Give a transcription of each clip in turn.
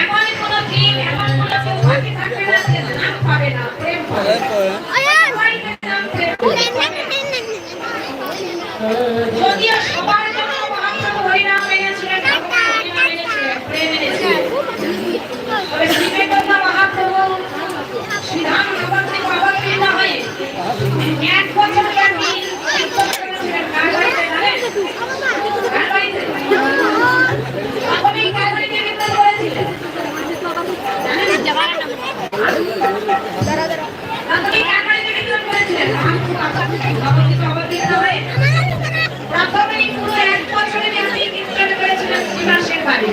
এমন কোনো দিন, এমন কোনো কেউ বাকি থাকবে না যে নাম পাবে না, প্রেম পাবে প্রাথমিক পুরো এক বছরে আমি করেছিলাম শিবাসের বাড়ি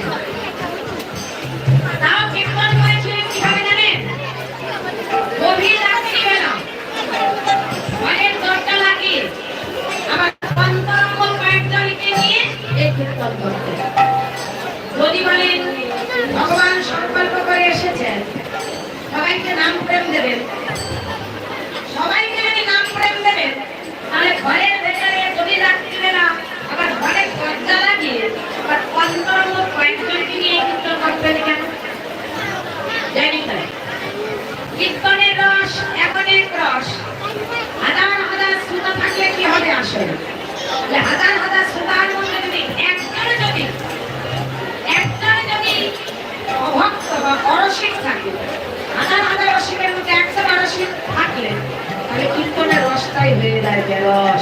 quedó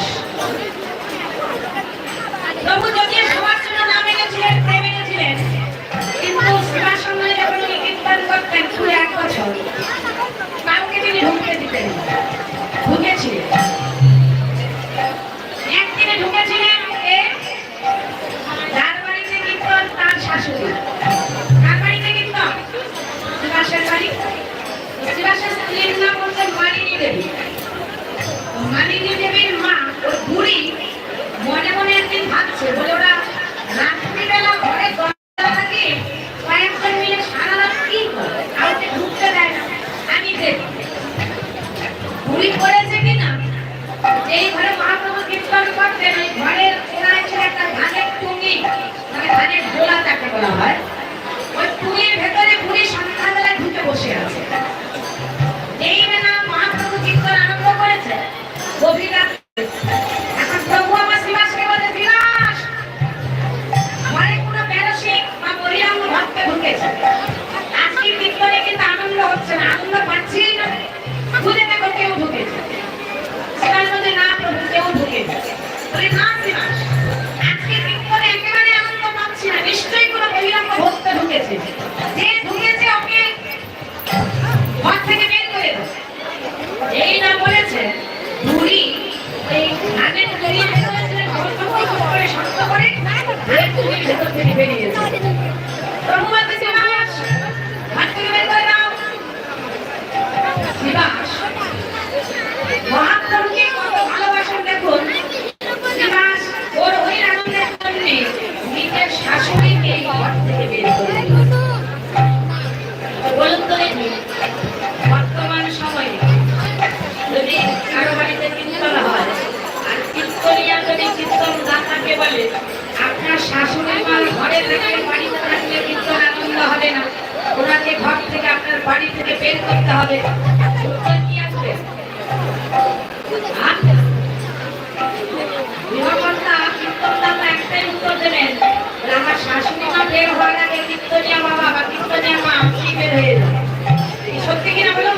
বলেছে বুড়ি এই ধানের ঘর থেকে করে শক্ত করে। ধানের বেরিয়েছে ঘরে থেকে বাড়িতে থাকলে কীর্তন আনন্দ হবে না। ওনাকে ঘর থেকে আপনার বাড়ি থেকে বের করতে হবে। কি আসবে? হ্যাঁ? গৃহকর্তা উত্তর দেবেন। আমার শাশুড়ি মা বের হওয়ার আগে কীর্তনিয়া বাবা বা কীর্তনিয়া মা, আপনি বের হয়ে যাবে সত্যি কিনা বলুন?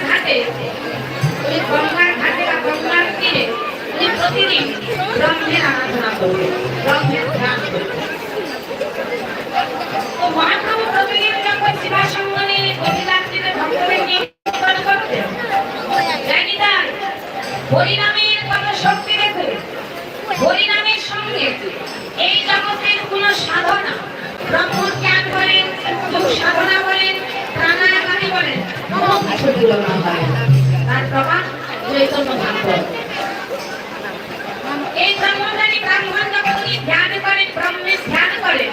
উনি ব্রহ্মের আরাধনা করবেন ব্রহ্মের ধ্যান করবেন তো মহাপ্রভু প্রতিদিন যখন শিবাসঙ্গনে গভীরাত্রিতে ভক্তদের নিয়ে করতেন জানি তার হরিনামের কত শক্তি দেখুন হরিনামের সঙ্গে এই জগতের কোন সাধনা ব্রহ্মজ্ঞান বলেন সাধনা বলেন প্রাণায়ামী বলেন কোনো কিছু তুলনা হয় তার প্রমাণ চৈতন্য ভাগবত। এই ব্রহ্মচারী ব্রাহ্মণ যখন ধ্যান করেন ব্রহ্মে ধ্যান করেন?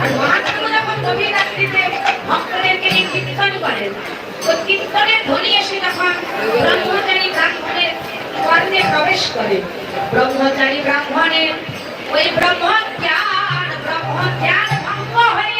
আর মহাত্মা যখন গভীর রাত্রিতে ভক্তদেরকে কীর্তন করেন তো কীর্তনের ধ্বনি এসে যখন ব্রহ্মচারী ব্রাহ্মণের কর্মে প্রবেশ করে। ব্রহ্মচারী ব্রাহ্মণের ওই ব্রহ্ম জ্ঞান ব্রহ্ম জ্ঞান ভঙ্গ হয়ে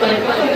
কান্নাকাটি করে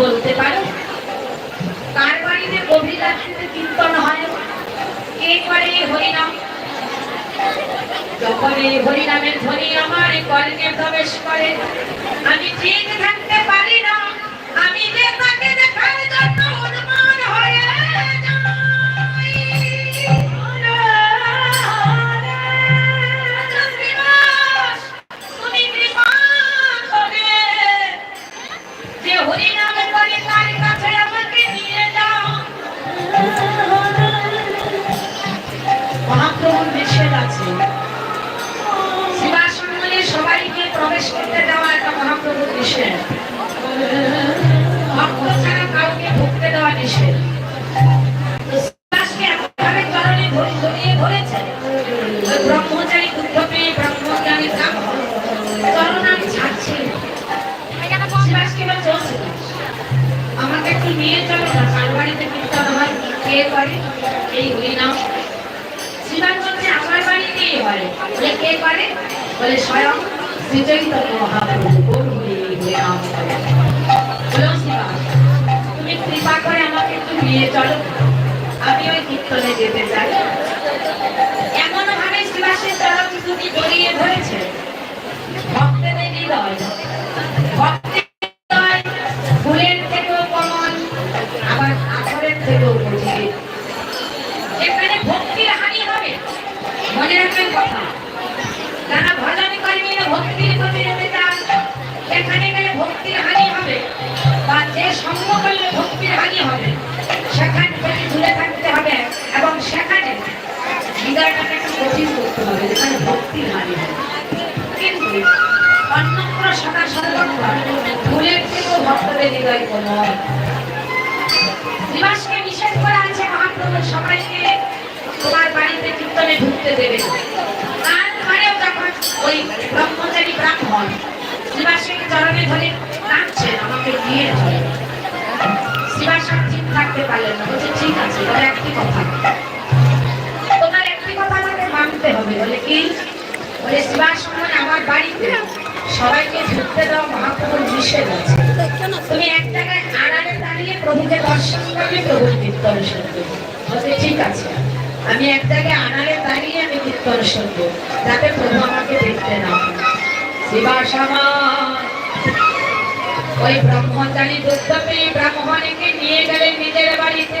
বলতে পারো? কার বাড়িতে গভীর রাত্রিতে কীর্তন হয়? কে করে হরিনাম? যখন এই হরিনামের ধ্বনি আমার কর্ণে প্রবেশ করে, আমি ঠিক থাকতে পারি না, আমি যে আছে। শিবাসনে সবাইকে প্রবেশ করতে দেওয়া একটা মহাপ্রভুর নিষেধ। আমাকে একটু নিয়ে চলো না কার বাড়িতে কীর্তন হয়, কে করে, এই হরিনাম শিবান বলছে আমার বাড়িতেই হয় বলে কে করে বলে স্বয়ং শ্রী মহাপ্রভু তুমি কৃপা করে আমাকে একটু নিয়ে চলো। আমি ওই কীর্তনে যেতে চাই। এমন ভাবে শিবাসের তারা তুমি জড়িয়ে ধরেছে। ভক্তদের হৃদয়। আমি এক জায়গায় দাঁড়িয়ে আমি কীর্তন শুনব যাতে প্রভু আমাকে দেখতে না আমার ওই ব্রহ্মচারী দুর্গপে ব্রাহ্মণীকে নিয়ে গেলেন নিজের বাড়িতে।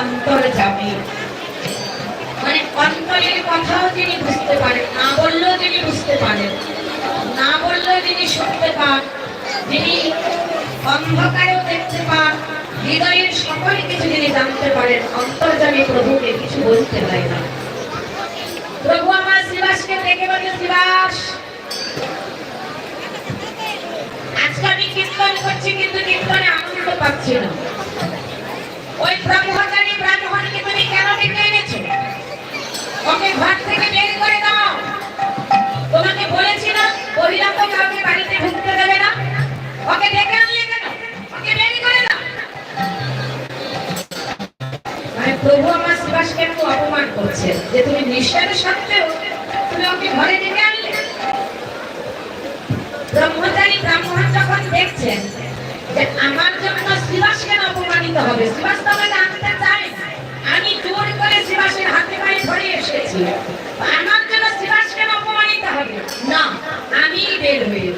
অন্তর যাবে। মানে অন্তরের কথাও তিনি বুঝতে পারেন, না বললেও তিনি বুঝতে পারেন। না বললেও তিনি শুনতে পান। তিনি অন্ধকারেও দেখতে পান। হৃদয়ের সকল কিছু তিনি জানতে পারেন। অন্তর্জামী প্রভুকে কিছু বলতে হয় না। প্রভু আমার শিবাসকে দেখে বলে শিবাস আজকে আমি কীর্তন করছি, কিন্তু কীর্তনে আনন্দ পাচ্ছি না। ওই ব্রহ্মচারী ব্রাহ্মণকে তুমি কেন ডেকে এনেছো? ওকে ঘর থেকে বের করে দাও। তোমাকে বলেছি না বহিরাঙ্গ কাউকে বাড়িতে ঢুকতে দেবে না। ওকে ডেকে আনলে কেন? ওকে বের করে দাও। মানে প্রভু আমার সুভাষকে একটু অপমান করছে, যে তুমি নিঃশ্বাস সত্ত্বেও তুমি ওকে ঘরে ডেকে আনলে। ব্রহ্মচারী ব্রাহ্মণ যখন দেখছেন যে আমার জন্য অপমানিত হবে। চায় আমি জোর করে হাতে পায়ে ধরে এসেছি। আমার জন্য অপমানিত হবে। না, আমি বের হয়ে।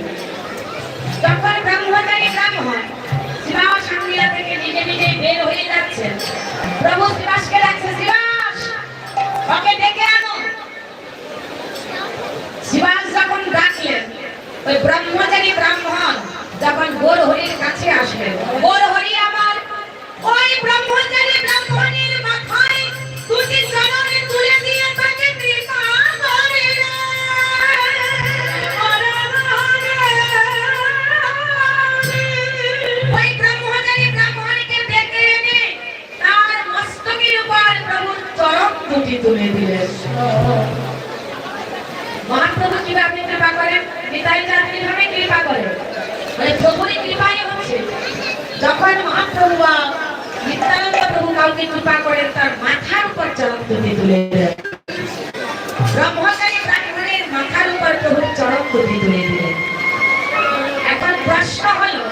যখন ব্রহ্মচারী থেকে নিজে নিজে বের হয়ে যাচ্ছেন। প্রভু ডাকছে ওকে ডেকে আনো। শিবাস যখন ডাকলেন, ওই ব্রহ্মচারী ব্রাহ্মণ যখন গোর হরির কাছে আসলেন গোর হরি আমার ওই ব্রহ্মচারী ব্রাহ্মণের মাথায় দুটি চরণ তুলে দিয়ে তাকে কৃপা ওই মহাপ্রভু কীভাবে কৃপা করেন? কৃপা করেন? মানে প্রভুরই কৃপাই হচ্ছে। যখন মহাপ্রভু নিত্যানন্দ প্রভু কাউকে কৃপা করেন তার মাথার উপর চরণ দুটি তুলে দেন ব্রহ্মচারী ব্রাহ্মণের মাথার উপর প্রভুর চরণ দুটি তুলে দিলেন। এখন প্রশ্ন হলো,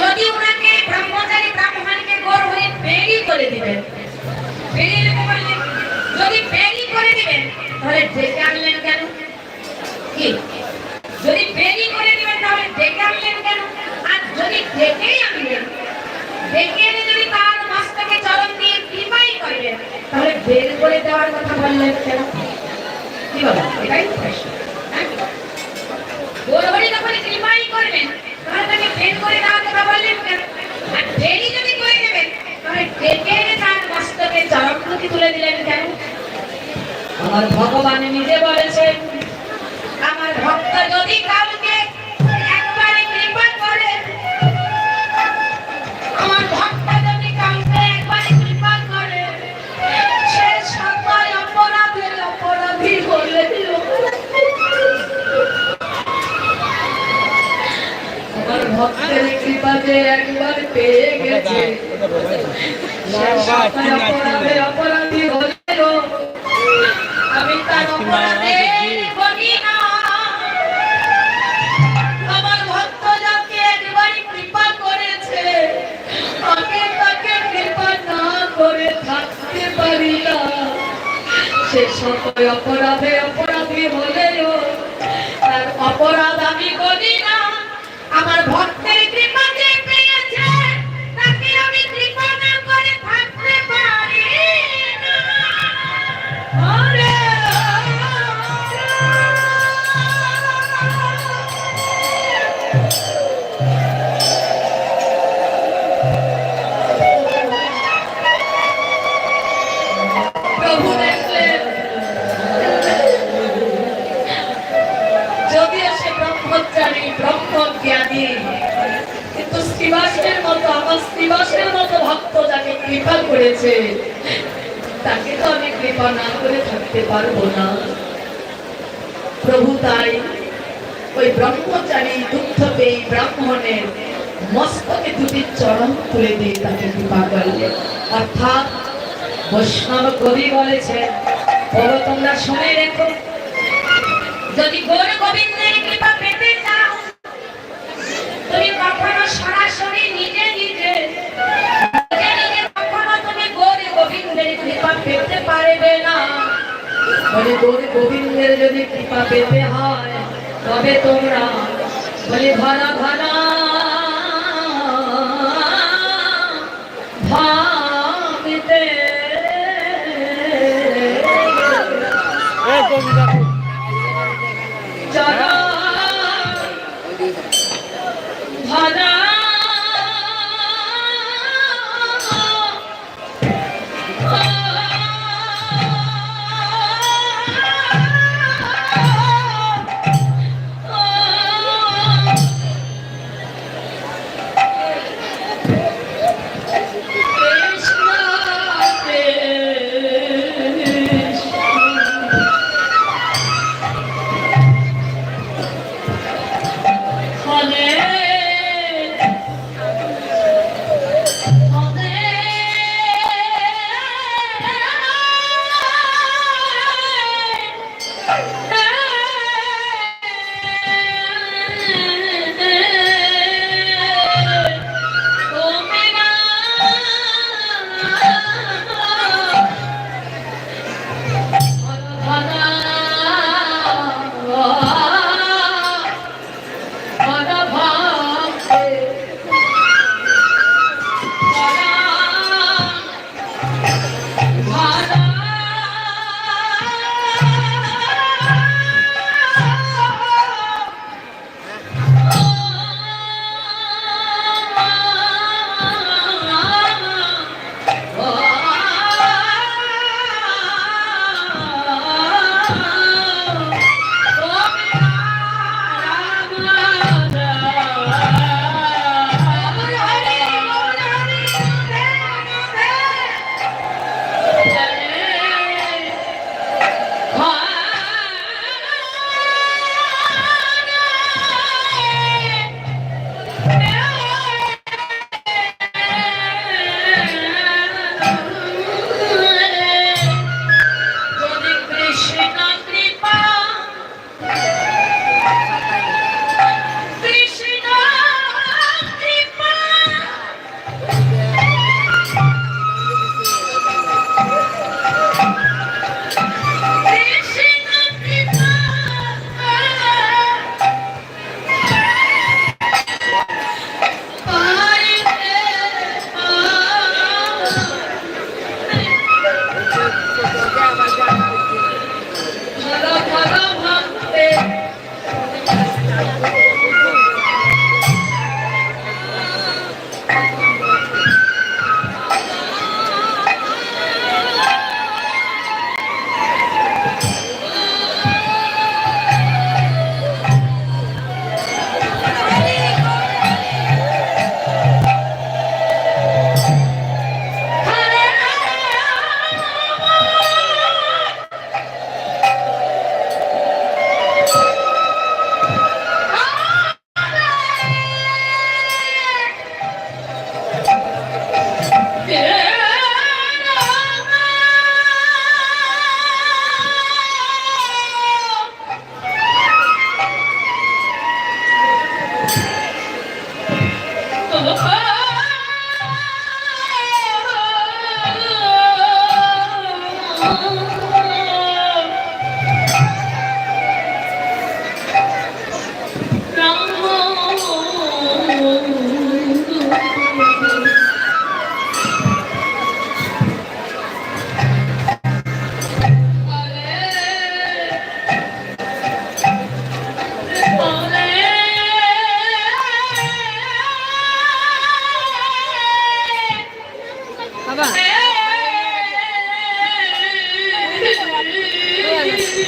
যদি ওনাকে ব্রহ্মচারী ব্রাহ্মণকে গোর হয়ে বেরি ডেকে আনলেন কেন? আর যদি ডেকেই আনলেন ডেকে যদি তার মস্তকে চরণ দিয়ে কৃপাই করবেন তাহলে বের করে দেওয়ার কথা বললেন কেন? কি বলেন এটাই হ্যাঁ? করবেন তাহলে তাকে করে দেওয়ার কথা বললেন কেন? আর করে দেবেন তাহলে ডেকে তার মস্তকে চরণ তুলে দিলেন কেন? আমার ভগবান নিজে বলেছেন ভক্তের কৃপাতে একবার পেয়ে গেছে। অপরাধের অপরাধী হলেও আমি তার অপরাধে থাকতে পারি না। সে সকল অপরাধে অপরাধী হলেও তার অপরাধ ভক্তের কৃপা শ্রীবাসের মতো ভক্ত যাকে কৃপা করেছে, তাকে তো আমি কৃপা না করে থাকতে পারব না। প্রভু তাই ওই ব্রহ্মচারী দুগ্ধ পেয়ে ব্রাহ্মণের মস্তকে দুটি চরণ তুলে দিয়ে তাকে কৃপা করলেন। অর্থাৎ বৈষ্ণব কবি বলেছে বলো তোমরা শুনে রেখো, যদি গৌর গোবিন্দের কৃপা পেতে চাও, তুমি কখনো সরাসরি কৃপা পেতে পারবে না। বলে, গৌর গোবিন্দের যদি কৃপা পেতে হয়, তবে তোমরা বলে, ধরা ধরা ভাবিতে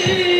যদি